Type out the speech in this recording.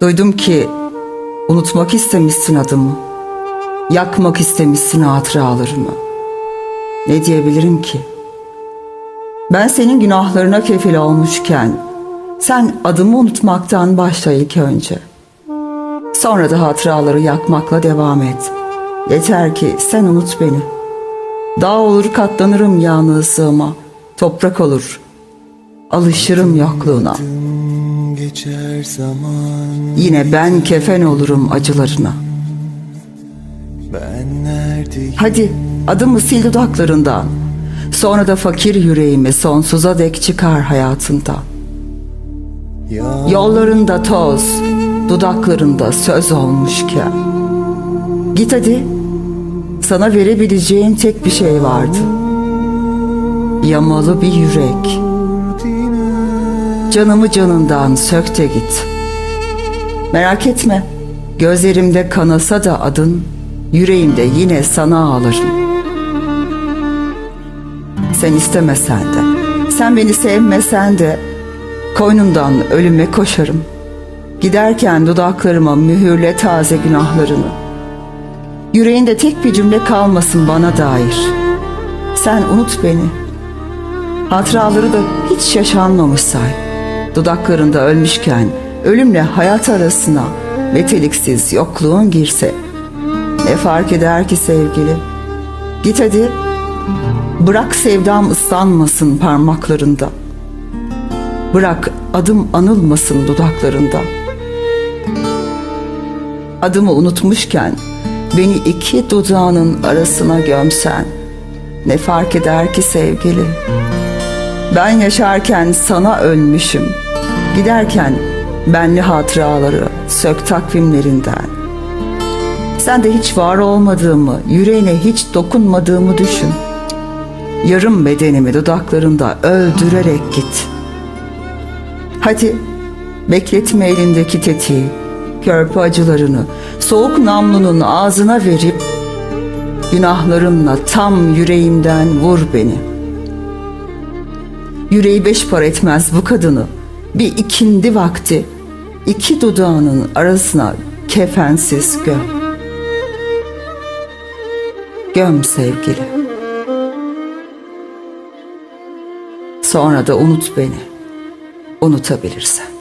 Duydum ki unutmak istemişsin adımı. Yakmak istemişsin hatıralarımı. Ne diyebilirim ki? Ben senin günahlarına kefil olmuşken sen adımı unutmaktan başla ilk önce. Sonra da hatıraları yakmakla devam et. Yeter ki sen unut beni. Dağ olur katlanırım yalnızlığıma. Toprak olur. Alışırım yokluğuna. Geçer zaman Yine ben kefen olurum acılarına. ben neredeyim Hadi adımı sil dudaklarından. Sonra da fakir yüreğimi sonsuza dek çıkar hayatından. ya Yollarında toz, dudaklarında söz olmuşken. Git hadi. Sana verebileceğin tek bir şey vardı. Yamalı bir yürek. Canımı canından sök de git. Merak etme. Gözlerimde kanasa da adın, yüreğimde yine sana ağlarım. Sen istemesen de, sen beni sevmesen de, koynundan ölüme koşarım. Giderken dudaklarıma mühürle taze günahlarını. Yüreğinde tek bir cümle kalmasın bana dair. Sen unut beni. Hatıraları da hiç yaşanmamış say. Dudaklarında ölmüşken ölümle hayat arasına meteliksiz yokluğun girse. Ne fark eder ki sevgili? Git hadi. Bırak sevdam ıslanmasın parmaklarında. Bırak adım anılmasın dudaklarında. Adımı unutmuşken beni iki dudağının arasına gömsen ne fark eder ki sevgili? Ben yaşarken sana ölmüşüm. Giderken benli hatıraları sök takvimlerinden. Sen de hiç var olmadığımı, yüreğine hiç dokunmadığımı düşün. Yarım bedenimi dudaklarında öldürerek git. Hadi bekletme elindeki tetiği, körpü acılarını soğuk namlunun ağzına verip günahlarımla tam yüreğimden vur beni. Yüreği beş par etmez bu kadını. Bir ikindi vakti iki dudağının arasına kefensiz göm. Göm sevgili. Sonra da unut beni. Unutabilirsen.